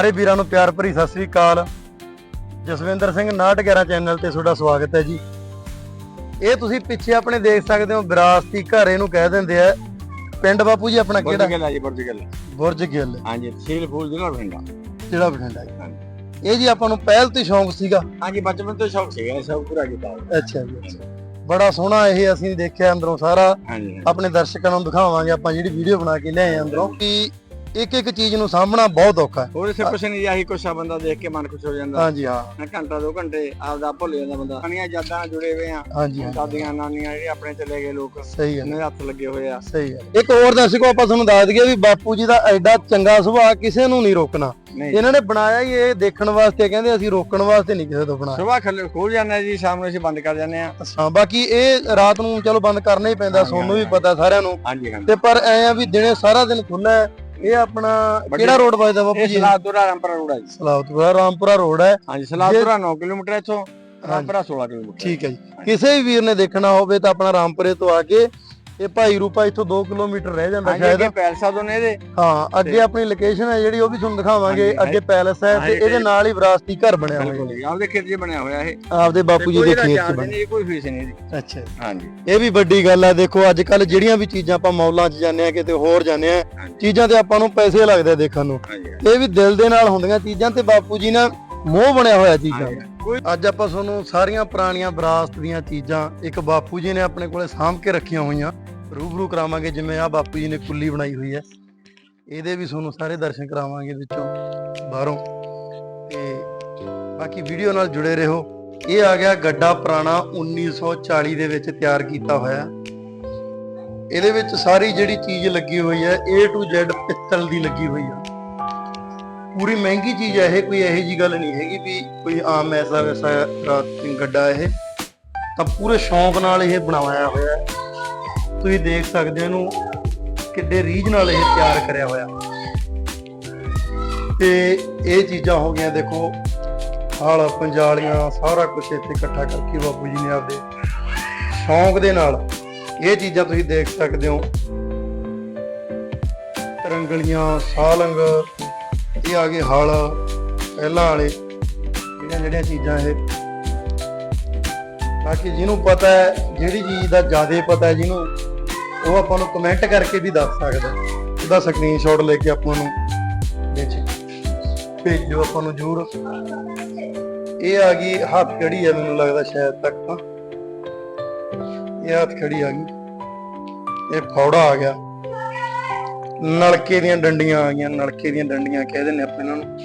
ਸਾਰੇ ਵੀਰਾਂ ਨੂੰ ਪਿਆਰ ਭਰੀ ਸਤਿ ਸ੍ਰੀ ਅਕਾਲ। ਜਸਵਿੰਦਰ ਸਿੰਘ 911 ਚੈਨਲ ਤੇ ਤੁਹਾਡਾ ਸਵਾਗਤ ਹੈ ਜੀ। ਇਹ ਤੁਸੀਂ ਪਿੱਛੇ ਆਪਣੇ ਦੇਖ ਸਕਦੇ ਹੋ ਵਿਰਾਸਤੀ ਘਰ ਇਹਨੂੰ ਕਹਿ ਦਿੰਦੇ ਆ। ਪਿੰਡ ਬਾਪੂ ਜੀ ਆਪਣਾ ਕਿਹੜਾ? ਜੀ ਬੁਰਜ ਗਿੱਲ। ਹਾਂਜੀ ਤਹਿਸੀਲ ਫੂਲ ਜ਼ਿਲ੍ਹਾ ਬਠਿੰਡਾ। ਜਿਹੜਾ ਬਠਿੰਡਾ ਜੀ। ਇਹ ਜੀ ਆਪਾਂ ਨੂੰ ਪਹਿਲ ਤੋਂ ਸ਼ੌਂਕ ਸੀਗਾ। ਹਾਂਜੀ ਬਚਪਨ ਤੋਂ ਸ਼ੌਕ ਸੀਗਾ ਇਹ ਸਭ ਪੂਰਾ ਕੀਤਾ। ਅੱਛਾ ਜੀ ਬੜਾ ਸੋਹਣਾ ਇਹ ਅਸੀਂ ਦੇਖਿਆ ਅੰਦਰੋਂ ਸਾਰਾ। ਆਪਣੇ ਦਰਸ਼ਕਾਂ ਨੂੰ ਦਿਖਾਵਾਂਗੇ ਆਪਾਂ ਜਿਹੜੀ ਵੀਡੀਓ ਬਣਾ ਕੇ ਲਿਆਏ ਆਂ ਅੰਦਰੋਂ। ਕਿ ਇੱਕ ਇੱਕ ਚੀਜ਼ ਨੂੰ ਸਾਹਮਣਾ ਬਹੁਤ ਔਖਾ ਹੈ। ਹੋਰ ਇਸੇ ਕੁਛ ਨਹੀਂ ਆਹੀ ਕੁਛ ਆ ਬੰਦਾ ਦੇਖ ਕੇ ਮਨ ਖੁਸ਼ ਹੋ ਜਾਂਦਾ। ਹਾਂਜੀ ਹਾਂ। ਨਾ ਘੰਟਾ ਦੋ ਘੰਟੇ ਆਪਦਾ ਭੁੱਲ ਜਾਂਦਾ ਬੰਦਾ। ਆਪਣੀਆਂ ਯਾਦਾਂ ਨਾਲ ਜੁੜੇ ਹੋਏ ਆ। ਹਾਂਜੀ ਹਾਂ। ਦਾਦੀਆਂ ਨਾਨੀਆਂ ਜਿਹੜੇ ਆਪਣੇ ਚਲੇ ਗਏ ਲੋਕ ਸਹੀ ਹੈ ਇਹਨਾਂ ਦੇ ਹੱਥ ਲੱਗੇ ਹੋਏ ਆ। ਸਹੀ ਹੈ ਇੱਕ ਹੋਰ ਦਰਸ਼ਕੋ ਆਪਾਂ ਤੁਹਾਨੂੰ ਦੱਸ ਦਈਏ ਵੀ ਬਾਪੂ ਜੀ ਦਾ ਐਡਾ ਚੰਗਾ ਸੁਭਾਅ ਕਿਸੇ ਨੂੰ ਨਹੀਂ ਰੋਕਣਾ। ਇਹਨਾਂ ਨੇ ਬਣਾਇਆ ਹੀ ਇਹ ਦੇਖਣ ਵਾਸਤੇ ਕਹਿੰਦੇ ਅਸੀਂ ਰੋਕਣ ਵਾਸਤੇ ਨਹੀਂ ਕਿਸੇ ਤੋਂ ਬਣਾਇਆ। ਸਵੇਰ ਖੱਲੇ ਖੋਲ ਜਾਂਦੇ ਜੀ ਸ਼ਾਮ ਨੂੰ ਅਸੀਂ ਬੰਦ ਕਰ ਜਾਂਦੇ ਆ। ਹਾਂ ਬਾਕੀ ਇਹ ਰਾਤ ਨੂੰ ਚਲੋ ਬੰਦ ਕਰਨਾ ਹੀ ਪੈਂਦਾ ਸੋਨੂੰ ਵੀ। ਪਤਾ ਸਾਰਿਆਂ ਨੂੰ। ਤੇ ਪਰ ਐ ਆ ਵੀ ਦਿਨੇ ਸਾਰਾ ਦਿਨ ਖੁੱਲਾ ਹੈ। ਇਹ ਆਪਣਾ ਕਿਹੜਾ ਰੋਡ ਵੱਜਦਾ ਬਾਪੂ ਇਹ ਜੀ ਸਲਾਦਪੁਰਾ ਰਾਮਪੁਰਾ ਰੋਡ ਹੈ ਜੀ। ਰਾਮਪੁਰਾ ਰੋਡ ਹੈ। ਹਾਂਜੀ ਸਲਾਦਪੁਰਾ 9 ਕਿਲੋਮੀਟਰ ਇੱਥੋਂ ਰਾਮਪੁਰਾ 16 ਕਿਲੋਮੀਟਰ ਠੀਕ ਹੈ ਜੀ। ਕਿਸੇ ਵੀ ਵੀਰ ਨੇ ਦੇਖਣਾ ਹੋਵੇ ਤਾਂ ਆਪਣਾ ਰਾਮਪੁਰੇ ਤੋਂ ਆ ਕੇ ਇਹ ਭਾਈ ਰੂਪਾ ਇੱਥੋਂ 2 ਕਿਲੋਮੀਟਰ ਰਹਿ ਜਾਂਦਾ ਹਾਂਜੀ ਸ਼ਾਇਦ। ਅੱਗੇ ਪੈਲਸਾ ਤੋਂ ਨੇ ਇਹਦੇ। ਹਾਂ ਅੱਗੇ ਆਪਣੀ ਲੋਕੇਸ਼ਨ ਹੈ ਜਿਹੜੀ ਉਹ ਵੀ ਤੁਹਾਨੂੰ ਦਿਖਾਵਾਂਗੇ। ਅੱਗੇ ਪੈਲਸ ਹੈ ਤੇ ਇਹਦੇ ਨਾਲ ਹੀ ਵਿਰਾਸਤੀ ਘਰ ਬਣਿਆ ਹੋਇਆ ਬਿਲਕੁਲ ਜੀ ਆਪਦੇ ਖੇਤ 'ਚ ਬਣਿਆ ਹੋਇਆ ਇਹ। ਆਪਦੇ ਬਾਪੂ ਜੀ ਦੇ ਖੇਤ 'ਚ ਬਣਿਆ। ਕੋਈ ਫੀਸ ਨਹੀਂ ਜੀ। ਅੱਛਾ ਹਾਂਜੀ। ਇਹ ਵੀ ਵੱਡੀ ਗੱਲ ਹੈ ਦੇਖੋ ਅੱਜ ਕੱਲ ਜਿਹੜੀਆਂ ਵੀ ਚੀਜ਼ਾਂ ਆਪਾਂ ਮੌਲਾਂ 'ਚ ਜਾਂਦੇ ਆ ਕਿਤੇ ਹੋਰ ਜਾਂਦੇ ਆ ਚੀਜ਼ਾਂ ਤੇ ਆਪਾਂ ਨੂੰ ਪੈਸੇ ਲੱਗਦੇ ਦੇਖਣ ਨੂੰ। ਇਹ ਵੀ ਦਿਲ ਦੇ ਨਾਲ ਹੁੰਦੀਆਂ ਚੀਜ਼ਾਂ ਤੇ ਬਾਪੂ ਜੀ ਨਾਲ ਮੋਹ ਬਣਿਆ ਹੋਇਆ ਚੀਜ਼ਾਂ। ਅੱਜ ਆਪਾਂ ਤੁਹਾਨੂੰ ਸਾਰੀਆਂ ਪੁਰਾਣੀਆਂ ਵਿਰਾਸਤ ਦੀਆਂ ਚੀਜ਼ਾਂ ਇੱਕ ਬਾਪੂ ਜੀ ਨੇ ਆਪਣੇ ਕੋਲੇ ਸਾਂਭ ਕੇ ਰੱਖੀਆਂ ਹੋਈਆਂ। ਰੂਬਰੂ ਕਰਾਵਾਂਗੇ, ਜਿਵੇਂ ਆ ਬਾਪੂ ਜੀ ਨੇ ਕੁੱਲੀ ਬਣਾਈ ਹੋਈ ਹੈ। ਇਹਦੇ ਵੀ ਤੁਹਾਨੂੰ ਸਾਰੇ ਦਰਸ਼ਨ ਕਰਾਵਾਂਗੇ ਵਿੱਚੋਂ ਬਾਹਰੋਂ। ਤੇ ਬਾਕੀ ਵੀਡੀਓ ਨਾਲ ਜੁੜੇ ਰਹੋ। ਇਹ ਆ ਗਿਆ ਗੱਡਾ ਪੁਰਾਣਾ 1940 ਦੇ ਵਿੱਚ ਤਿਆਰ ਕੀਤਾ ਹੋਇਆ। ਇਹਦੇ ਵਿੱਚ ਸਾਰੀ ਜਿਹੜੀ ਚੀਜ਼ ਲੱਗੀ ਹੋਈ ਹੈ, A to Z ਪਿੱਤਲ ਦੀ ਲੱਗੀ ਹੋਈ ਆ। ਪੂਰੀ ਮਹਿੰਗੀ ਚੀਜ਼ ਹੈ ਇਹ, ਕੋਈ ਇਹੋ ਜੀ ਗੱਲ ਨਹੀਂ ਹੈਗੀ ਵੀ ਕੋਈ ਆਮ ਐਸਾ ਵੈਸਾ ਗੱਡਾ ਇਹ। ਤਾਂ ਪੂਰੇ ਸ਼ੌਂਕ ਨਾਲ ਇਹ ਬਣਾਇਆ ਹੋਇਆ ਹੈ। ਤੁਸੀਂ ਦੇਖ ਸਕਦੇ ਹੋ ਇਹਨੂੰ ਕਿੱਡੇ ਰੀਝ ਨਾਲ ਇਹ ਤਿਆਰ ਕਰਿਆ ਹੋਇਆ। ਤੇ ਇਹ ਚੀਜ਼ਾਂ ਹੋ ਗਈਆਂ, ਦੇਖੋ ਹਲ ਪੰਜਾਲੀਆਂ, ਸਾਰਾ ਕੁਝ ਇੱਥੇ ਇਕੱਠਾ ਕਰਕੇ ਬਾਪੂ ਜੀ ਨੇ ਆਪਦੇ ਸ਼ੌਂਕ ਦੇ ਨਾਲ ਇਹ ਚੀਜ਼ਾਂ ਤੁਸੀਂ ਦੇਖ ਸਕਦੇ ਹੋ। ਤਰੰਗਲੀਆਂ, ਸਾਲੰਗ, ਇਹ ਆ ਗਏ ਹਲ, ਪਹਿਲਾਂ ਵਾਲੇ, ਜਿਹੜੀਆਂ ਜਿਹੜੀਆਂ ਚੀਜ਼ਾਂ ਇਹ। ਬਾਕੀ ਜਿਹਨੂੰ ਪਤਾ ਹੈ, ਜਿਹੜੀ ਚੀਜ਼ ਦਾ ਜ਼ਿਆਦਾ ਪਤਾ ਹੈ, ਜਿਹਨੂੰ ਉਹ ਆਪਾਂ ਨੂੰ ਕਮੈਂਟ ਕਰਕੇ ਵੀ ਦੱਸ ਸਕਦਾ। ਉਹਦਾ ਸਕਰੀਨਸ਼ਾਟ ਲੈ ਕੇ ਆਪਾਂ ਨੂੰ ਵਿੱਚ ਭੇਜੋ, ਆਪਾਂ ਨੂੰ ਜ਼ਰੂਰ। ਇਹ ਆ ਗਈ ਹੱਥ ਖੜੀ ਹੈ ਮੈਨੂੰ ਲੱਗਦਾ ਸ਼ਾਇਦ ਤੱਕ ਤਾਂ। ਇਹ ਹੱਥ ਖੜੀ ਆ ਗਈ। ਇਹ ਫੌੜਾ ਆ ਗਿਆ। ਨਲਕੇ ਦੀਆਂ ਡੰਡੀਆਂ ਆ ਗਈਆਂ, ਨਲਕੇ ਦੀਆਂ ਡੰਡੀਆਂ ਕਹਿ ਦਿੰਦੇ ਆਪਾਂ ਇਹਨਾਂ ਨੂੰ।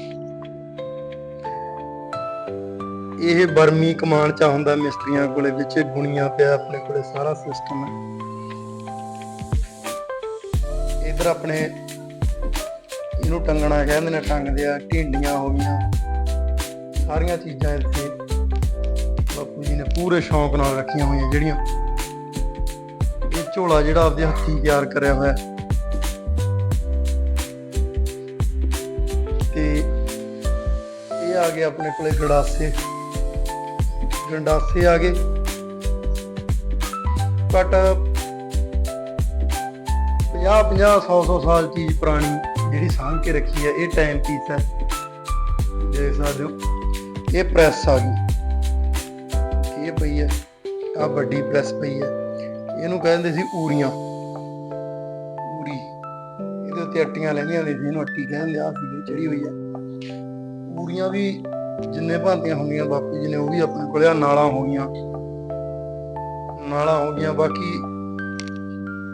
ਇਹ ਬਰਮੀ ਕਮਾਨ ਚ ਹੁੰਦਾ, ਮਿਸਤਰੀਆਂ ਕੋਲੇ ਵਿੱਚ ਬੁਣੀਆਂ ਪਿਆ ਆਪਣੇ ਕੋਲੇ ਸਾਰਾ ਸਿਸਟਮ ਹੈ ਇੱਧਰ ਆਪਣੇ ਇਹਨੂੰ ਟੰਗਣਾ ਕਹਿੰਦੇ ਨੇ, ਟੰਗਦੇ ਆ ਢਿੰਡੀਆਂ ਹੋ ਗਈਆਂ। ਸਾਰੀਆਂ ਚੀਜ਼ਾਂ ਇੱਥੇ ਬਾਪੂ ਜੀ ਨੇ ਪੂਰੇ ਸ਼ੌਂਕ ਨਾਲ ਰੱਖੀਆਂ ਹੋਈਆਂ, ਜਿਹੜੀਆਂ ਇਹ ਝੋਲਾ ਜਿਹੜਾ ਆਪਦੇ ਹੱਥੀਂ ਤਿਆਰ ਕਰਿਆ ਹੋਇਆ। ਤੇ ਇਹ ਆ ਗਏ ਆਪਣੇ ਕੋਲੇ ਗੜਾਸੇ। ਗੰਡਾਸੇ ਆ ਗਏ। ਬਟ 50 50 100 100 ਸਾਲ ਚੀਜ਼ ਪੁਰਾਣੀ ਜਿਹੜੀ ਸਾਂਭ ਕੇ ਰੱਖੀ ਹੈ, ਇਹ ਟਾਈਮ ਪੀਸ ਹੈ। ਦੇਖ ਸਕਦੇ ਹੋ, ਇਹ ਪ੍ਰੈਸ ਆ ਗਈ। ਇਹ ਪਈ ਹੈ ਆ ਵੱਡੀ ਪ੍ਰੈਸ ਪਈ ਹੈ। ਇਹਨੂੰ ਕਹਿੰਦੇ ਸੀ ਊਰੀਆਂ। ਊਰੀ। ਇਹਦੇ ਉੱਤੇ ਅੱਟੀਆਂ ਲੈਂਦੀਆਂ ਨੇ, ਜਿਹਨੂੰ ਅੱਟੀ ਕਹਿੰਦੇ ਆ ਸੀ ਚੜੀ ਹੋਈ ਹੈ। ਊਰੀਆਂ ਵੀ ਜਿੰਨੇ ਭਾਂਤੀਆਂ ਹੁੰਦੀਆਂ, ਬਾਪੂ ਜੀ ਨੇ ਉਹ ਵੀ ਆਪਣੇ ਕੋਲੇ ਆ, ਨਾਲਾਂ ਹੋ ਗਈਆਂ। ਨਾਲਾਂ ਹੋ ਗਈਆਂ, ਬਾਕੀ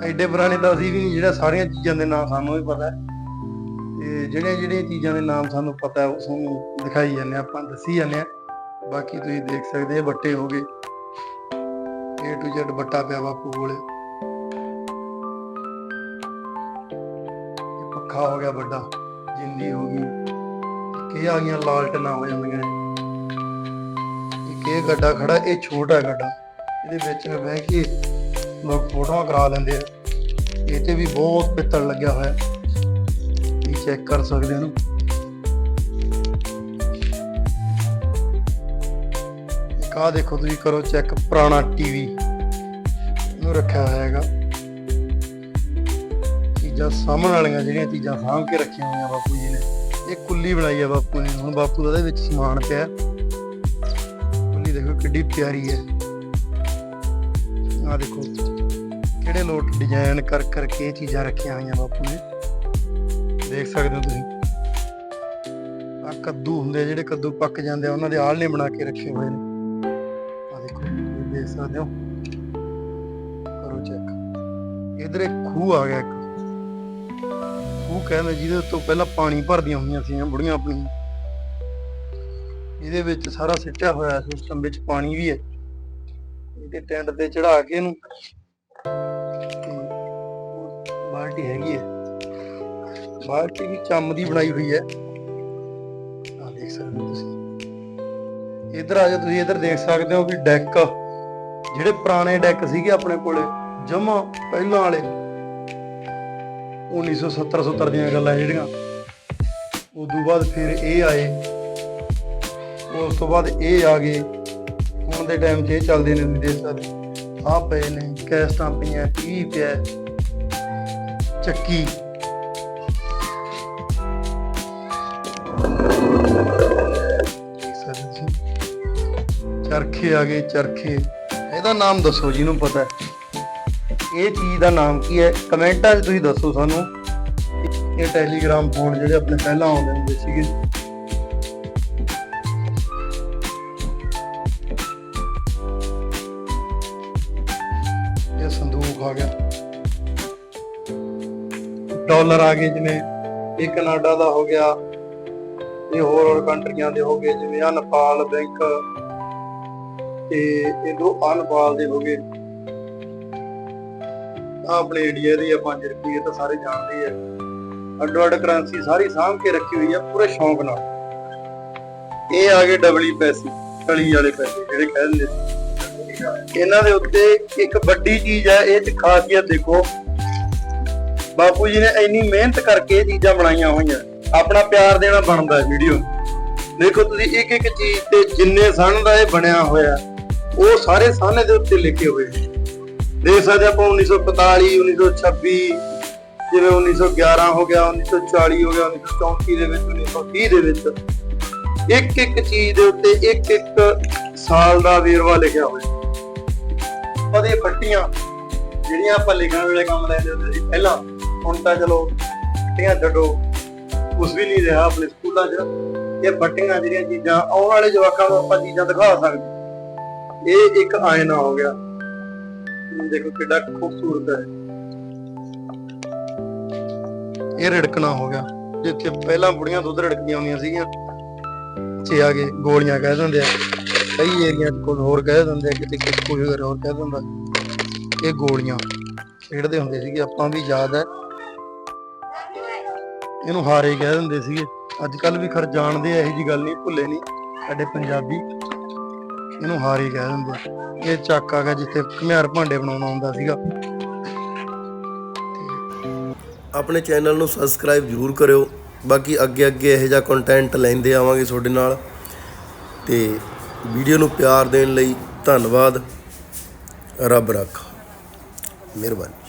ਐਡੇ ਪੁਰਾਣੇ ਤਾਂ ਅਸੀਂ ਵੀ ਨਹੀਂ, ਜਿਹੜਾ ਸਾਰੀਆਂ ਚੀਜ਼ਾਂ ਦੇ ਨਾਮ ਸਾਨੂੰ ਵੀ ਪਤਾ ਹੈ। ਤੇ ਜਿਹੜੀਆਂ ਜਿਹੜੀਆਂ ਚੀਜ਼ਾਂ ਦੇ ਨਾਮ ਸਾਨੂੰ ਪਤਾ ਹੈ, ਉਹ ਤੁਹਾਨੂੰ ਦਿਖਾਈ ਜਾਂਦੇ ਆਪਾਂ ਦੱਸੀ ਜਾਂਦੇ ਆ ਬਾਕੀ ਤੁਸੀਂ ਦੇਖ ਸਕਦੇ ਇਹ ਬੱਟੇ ਹੋ ਗਏ। A to Z ਬੱਟਾ ਪਿਆ ਬਾਪੂ ਕੋਲੇ। ਪੱਖਾ ਹੋ ਗਿਆ ਵੱਡਾ ਜਿੰਦੀ ਹੋ ਗਈ। ਕਿ ਆ ਗਈਆਂ ਲਾਲਟਨਾਂ ਹੋ ਜਾਂਦੀਆਂ ਨੇ। ਇੱਕ ਗੱਡਾ ਖੜਾ, ਇਹ ਛੋਟਾ ਗੱਡਾ। ਇਹਦੇ ਵਿੱਚ ਬਹਿ ਕੇ ਲੋਕ ਫੋਟੋਆਂ ਕਰਾ ਲੈਂਦੇ ਆ। ਇਹ ਤੇ ਵੀ ਬਹੁਤ ਪਿੱਤਲ ਲੱਗਿਆ ਹੋਇਆ। ਇਹ ਚੈੱਕ ਕਰ ਸਕਦੇ ਹੋ ਇੱਕ ਆਹ ਦੇਖੋ ਤੁਸੀਂ ਕਰੋ ਚੈੱਕ ਪੁਰਾਣਾ ਟੀਵੀ ਇਹਨੂੰ ਰੱਖਿਆ ਹੋਇਆ ਹੈਗਾ। ਚੀਜ਼ਾਂ ਸਾਹਮਣ ਵਾਲੀਆਂ ਜਿਹੜੀਆਂ ਚੀਜ਼ਾਂ ਸਾਂਭ ਕੇ ਰੱਖੀਆਂ ਹੋਈਆਂ ਬਾਪੂ ਜੀ ਨੇ। ਇਹ ਕੁੱਲੀ ਬਣਾਈ ਹੈ ਬਾਪੂ ਨੇ। ਹੁਣ ਬਾਪੂ ਦਾ ਇਹਦੇ ਵਿੱਚ ਸਮਾਨ ਪਿਆ। ਕੁੱਲੀ ਦੇਖੋ ਕਿੱਡੀ ਪਿਆਰੀ ਹੈ। ਆ ਦੇਖੋ। ਕਿਹੜੇ ਲੋਟ ਡਿਜ਼ਾਈਨ ਕਰ ਕਰਕੇ ਇਹ ਚੀਜ਼ਾਂ ਰੱਖੀਆਂ ਹੋਈਆਂ ਬਾਪੂ ਨੇ। ਦੇਖ ਸਕਦੇ ਹੋ ਤੁਸੀਂ। ਆ ਕੱਦੂ ਹੁੰਦੇ ਜਿਹੜੇ ਕੱਦੂ ਪੱਕ ਜਾਂਦੇ ਆ, ਉਹਨਾਂ ਦੇ ਆਲਣੇ ਬਣਾ ਕੇ ਰੱਖੇ ਹੋਏ ਨੇ। ਆ ਦੇਖੋ ਦੇਖ ਸਕਦੇ ਹੋ। ਕਰੋ ਚੈੱਕ ਇਧਰ ਇੱਕ ਖੂਹ ਆ ਗਿਆ ਇੱਕ। ਖੂਹ ਕਹਿੰਦੇ ਜਿਹਦੇ ਉੱਤੋਂ ਪਹਿਲਾਂ ਪਾਣੀ ਭਰਦੀਆਂ ਹੋਈਆਂ ਸੀ ਬੁੜੀਆਂ ਆਪਣੀਆਂ। ਇਹਦੇ ਵਿੱਚ ਸਾਰਾ ਸਿੱਟਿਆ ਹੋਇਆ ਸਿਸਟਮ ਵਿੱਚ ਪਾਣੀ ਵੀ ਹੈ। ਇਹਦੇ ਟੈਂਟ ਤੇ ਚੜਾ ਕੇ ਇਹਨੂੰ। ਬਾਲਟੀ ਹੈਗੀ ਹੈ। ਬਾਲਟੀ ਵੀ ਚੰਮ ਦੀ ਬਣਾਈ ਹੋਈ ਹੈ। ਆ ਦੇਖ ਸਕਦੇ ਹੋ ਤੁਸੀਂ। ਇਧਰ ਆ ਜਾ ਤੁਸੀਂ ਇਧਰ ਦੇਖ ਸਕਦੇ ਹੋ ਵੀ ਡੈਕ, ਜਿਹੜੇ ਪੁਰਾਣੇ ਡੈਕ ਸੀਗੇ ਆਪਣੇ ਕੋਲੇ, ਜਮਾ ਪਹਿਲਾਂ ਵਾਲੇ। 1970 70 ਦੀਆਂ ਗੱਲਾਂ ਜਿਹੜੀਆਂ। ਉਦੋਂ ਬਾਅਦ ਫਿਰ ਇਹ ਆਏ। ਉਸ ਤੋਂ ਬਾਅਦ ਇਹ ਆ ਗਏ। ਹੁਣ ਦੇ ਟਾਈਮ 'ਚ ਇਹ ਚੱਲਦੇ ਨੇ ਤੁਸੀਂ ਦੇਖ ਸਕਦੇ ਆ ਪਏ ਨੇ ਕੈਸਟਾਂ ਪਈਆਂ ਟੀਵੀ ਪਿਆ ਚੱਕੀ। ਚਰਖੇ ਆ ਗਏ, ਚਰਖੇ। ਇਹਦਾ ਨਾਮ ਦੱਸੋ, ਜਿਹਨੂੰ ਪਤਾ ਹੈ। ਇਹ ਚੀਜ਼ ਦਾ ਨਾਮ ਕੀ ਹੈ? ਕਮੈਂਟਾਂ 'ਚ ਤੁਸੀਂ ਦੱਸੋ ਸਾਨੂੰ। ਇਹ ਟੈਲੀਗ੍ਰਾਮ ਫੋਨ ਜਿਹੜੇ ਆਪਣੇ ਪਹਿਲਾਂ ਆਉਂਦੇ ਹੁੰਦੇ ਸੀਗੇ। 200 ਆ ਗਿਆ। ਡਾਲਰ ਆ ਗਏ ਜਿਵੇਂ ਇਹ ਕਨਾਡਾ ਦਾ ਹੋ ਗਿਆ, ਇਹ ਹੋਰ ਹੋਰ ਕੰਟਰੀਆਂ ਦੇ ਹੋ ਗਏ, ਜਿਵੇਂ ਆ ਨੇਪਾਲ ਬੈਂਕ ਤੇ ਇਹ ਦੋ ਆ ਦੇ ਹੋ ਗਏ। ਆ ਆਪਣੇ ਇੰਡੀਆ ਦੇ ਆ 5 ਰੁਪਏ ਤਾਂ ਸਾਰੇ ਜਾਣਦੇ ਆ। ਅੱਡੋ ਅੱਡ ਕਰੰਸੀ ਸਾਰੀ ਸਾਂਭ ਕੇ ਰੱਖੀ ਹੋਈ ਆ, ਪੂਰੇ ਸ਼ੌਂਕ ਨਾਲ। ਇਹ ਆ ਗਏ ਡਬਲੀ ਪੈਸੇ ਕਲੀ ਵਾਲੇ ਪੈਸੇ, ਜਿਹੜੇ ਕਹਿੰਦੇ ਸੀ। ਇਹਨਾਂ ਦੇ ਉੱਤੇ ਇੱਕ ਵੱਡੀ ਚੀਜ਼ ਹੈ, ਇਹ ਚ ਖਾਸੀਅਤ ਦੇਖੋ। ਬਾਪੂ ਜੀ ਨੇ ਇੰਨੀ ਮਿਹਨਤ ਕਰਕੇ ਇਹ ਚੀਜ਼ਾਂ ਬਣਾਈਆਂ ਹੋਈਆਂ। ਆਪਣਾ ਪਿਆਰ ਦੇਣਾ ਬਣਦਾ ਹੈ ਵੀਡੀਓ ਦੇਖੋ ਤੁਸੀਂ ਇੱਕ ਇੱਕ ਚੀਜ਼ ਤੇ ਜਿੰਨੇ ਸਣ ਦਾ ਇਹ ਬਣਿਆ ਹੋਇਆ, ਉਹ ਸਾਰੇ ਸਾਨੇ ਦੇ ਉੱਤੇ ਲਿਖੇ ਹੋਏ ਨੇ। ਦੇਖ ਸਕਦੇ ਆਪਾਂ 1945 1926 ਜਿਵੇਂ 1911 ਹੋ ਗਿਆ 1940 ਹੋ ਗਿਆ 1934 ਦੇ ਵਿੱਚ 1930 ਦੇ ਵਿੱਚ। ਇੱਕ ਇੱਕ ਚੀਜ਼ ਦੇ ਉੱਤੇ ਇੱਕ ਇੱਕ ਸਾਲ ਦਾ ਵੇਰਵਾ ਲਿਖਿਆ ਹੋਇਆ। ਉਹਦੇ ਫੱਟੀਆਂ ਜਿਹੜੀਆਂ ਆਪਾਂ ਲਿਖਣ ਵੇਲੇ ਕੰਮ ਲੈਂਦੇ ਹੁੰਦੇ ਸੀ ਪਹਿਲਾਂ, ਹੁਣ ਤਾਂ ਚਲੋ ਫੱਟੀਆਂ ਛੱਡੋ ਕੁਝ ਵੀ ਨਹੀਂ ਰਿਹਾ ਆਪਣੇ ਸਕੂਲਾਂ 'ਚ। ਇਹ ਫੱਟੀਆਂ ਜਿਹੜੀਆਂ ਚੀਜ਼ਾਂ, ਆਉਣ ਵਾਲੇ ਜਵਾਕਾਂ ਨੂੰ ਆਪਾਂ ਚੀਜ਼ਾਂ ਦਿਖਾ ਸਕਦੇ। ਇਹ ਇੱਕ ਆਇਨਾ ਹੋ ਗਿਆ। ਦੇਖੋ ਕਿੰਨਾ ਖੂਬਸੂਰਤ ਹੈ। ਇਹ ਰੜਕਣਾ ਹੋ ਗਿਆ। ਜਿੱਥੇ ਪਹਿਲਾਂ ਬੁੜੀਆਂ ਦੁੱਧ ਰੜਕਦੀਆਂ ਹੁੰਦੀਆਂ ਸੀਗੀਆਂ ਤੇ ਆ ਗਏ ਗੋਲੀਆਂ ਕਹਿ ਦਿੰਦੇ ਆ। ਕਈ ਏਰੀਆ ਕੋਲ ਹੋਰ ਕਹਿ ਦਿੰਦੇ ਆ ਕਿਤੇ ਕੁਝ ਕੋਈ ਹੋਰ ਕਹਿ ਦਿੰਦਾ, ਇਹ ਗੋਲੀਆਂ ਖੇਡਦੇ ਹੁੰਦੇ ਸੀਗੇ, ਆਪਾਂ ਵੀ ਯਾਦ ਹੈ। ਇਹਨੂੰ ਹਾਰੇ ਕਹਿ ਦਿੰਦੇ ਸੀਗੇ। ਅੱਜ ਕੱਲ ਵੀ ਖਰ ਜਾਣਦੇ ਆ, ਇਹੋ ਜੀ ਗੱਲ ਨਹੀਂ, ਭੁੱਲੇ ਨਹੀਂ। ਸਾਡੇ ਪੰਜਾਬੀ ਇਹਨੂੰ ਹਾਰੇ ਕਹਿ ਦਿੰਦੇ ਇਹ ਚੱਕ ਆ ਗਿਆ ਜਿੱਥੇ ਘੁਮਿਆਰ ਭਾਂਡੇ ਬਣਾਉਣਾ ਹੁੰਦਾ ਸੀਗਾ। ਆਪਣੇ ਚੈਨਲ ਨੂੰ ਸਬਸਕ੍ਰਾਈਬ ਜ਼ਰੂਰ ਕਰਿਓ। ਬਾਕੀ ਅੱਗੇ ਅੱਗੇ ਇਹੋ ਜਿਹਾ ਕੰਟੈਂਟ ਲੈਂਦੇ ਆਵਾਂਗੇ ਤੁਹਾਡੇ ਨਾਲ। ਤੇ ਵੀਡੀਓ ਨੂੰ ਪਿਆਰ ਦੇਣ ਲਈ ਧੰਨਵਾਦ। ਰੱਬ ਰੱਖਾ। ਮਿਹਰਬਾਨੀ।